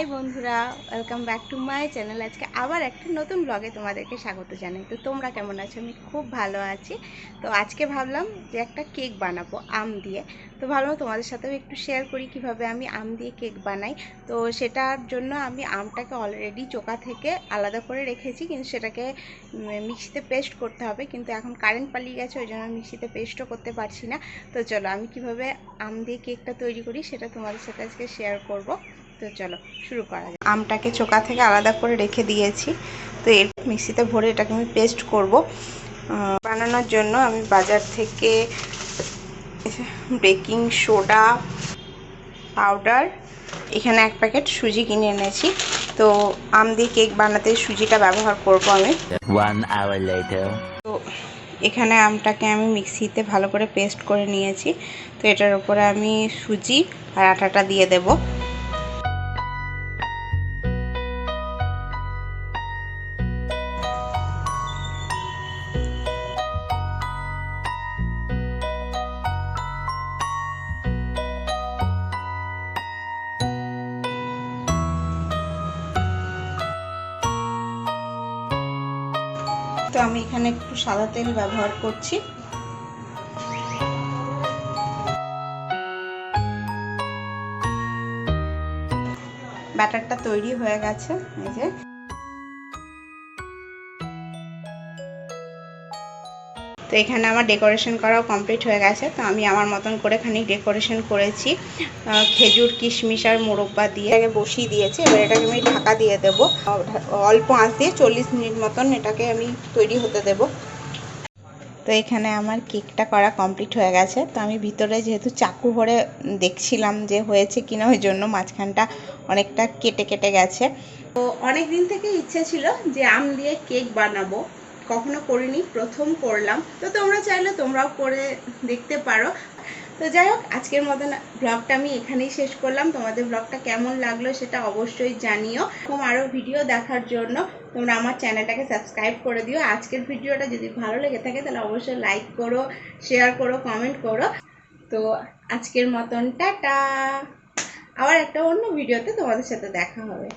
High বন্ধুরা welcome back to my channel আজকে আবার একটা নতুন ব্লগে তোমাদেরকে স্বাগত জানাই। তো তোমরা কেমন আছো? আমি খুব ভালো আছি। তো আজকে ভাবলাম যে একটা কেক বানাবো, আম দিয়ে। তো ভাবলাম তোমাদের সাথেও একটু শেয়ার করি কীভাবে আমি আম দিয়ে কেক বানাই। তো সেটার জন্য আমি আমটাকে অলরেডি চোকা থেকে আলাদা করে রেখেছি, কিন্তু সেটাকে মিক্সিতে পেস্ট করতে হবে। কিন্তু এখন কারেন্ট পালিয়ে গেছে, ওই জন্য মিক্সিতে পেস্টও করতে পারছি না। তো চলো, আমি কীভাবে আম দিয়ে কেকটা তৈরি করি সেটা তোমাদের সাথে আজকে শেয়ার করব। তো চলো শুরু করা যাক। আমটাকে চোকা থেকে আলাদা করে রেখে দিয়েছি। তো এর মিক্সিতে ভরে এটাকে আমি পেস্ট করব। বানানোর জন্য আমি বাজার থেকে বেকিং সোডা পাউডার এখানে এক প্যাকেট সুজি কিনে এনেছি। তো আম দিয়ে কেক বানাতে সুজিটা ব্যবহার করব আমি. তো এখানে আমটাকে আমি মিক্সিতে ভালো করে পেস্ট করে নিয়েছি। তো এটার উপরে আমি সুজি আর আটাটা দিয়ে দেব। তো আমি এখানে একটু সাদা তেল ব্যবহার করছি। ব্যাটারটা তৈরি হয়ে গেছে এই যে। তো এখানে আমার ডেকোরেশন করাও কমপ্লিট হয়ে গেছে। তো আমি আমার মতন করে খানিক ডেকোরেশন করেছি। খেজুর, কিশমিশ আর মোরব্বা দিয়ে। আগে বসিয়ে দিয়েছি। এবার এটাকে আমি ঢাকা দিয়ে দেবো। অল্প আঁচ দিয়ে চল্লিশ মিনিট মতন এটাকে আমি তৈরি হতে দেবো। তো এখানে আমার কেকটা করা কমপ্লিট হয়ে গেছে। তো আমি ভিতরে যেহেতু চাকু ভরে দেখছিলাম যে হয়েছে কিনা, ওই জন্য মাঝখানটা অনেকটা কেটে কেটে গেছে। তো অনেক দিন থেকে ইচ্ছে ছিল যে আম দিয়ে কেক বানাবো। কখনো করিনি, প্রথম করলাম। তো তোমরা চাইলে তোমরাও করে দেখতে পারো। তো যাই হোক, আজকের মতন ব্লগটা আমি এখানেই শেষ করলাম। তোমাদের ব্লগটা কেমন লাগল সেটা অবশ্যই জানিও। এরকম আরও ভিডিও দেখার জন্য তোমরা আমার চ্যানেলটাকে সাবস্ক্রাইব করে দিও। আজকের ভিডিওটা যদি ভালো লেগে থাকে, তাহলে অবশ্যই লাইক করো শেয়ার করো কমেন্ট করো। তো আজকের মতন, টাটা! আবার একটা অন্য ভিডিওতে তোমাদের সাথে দেখা হবে।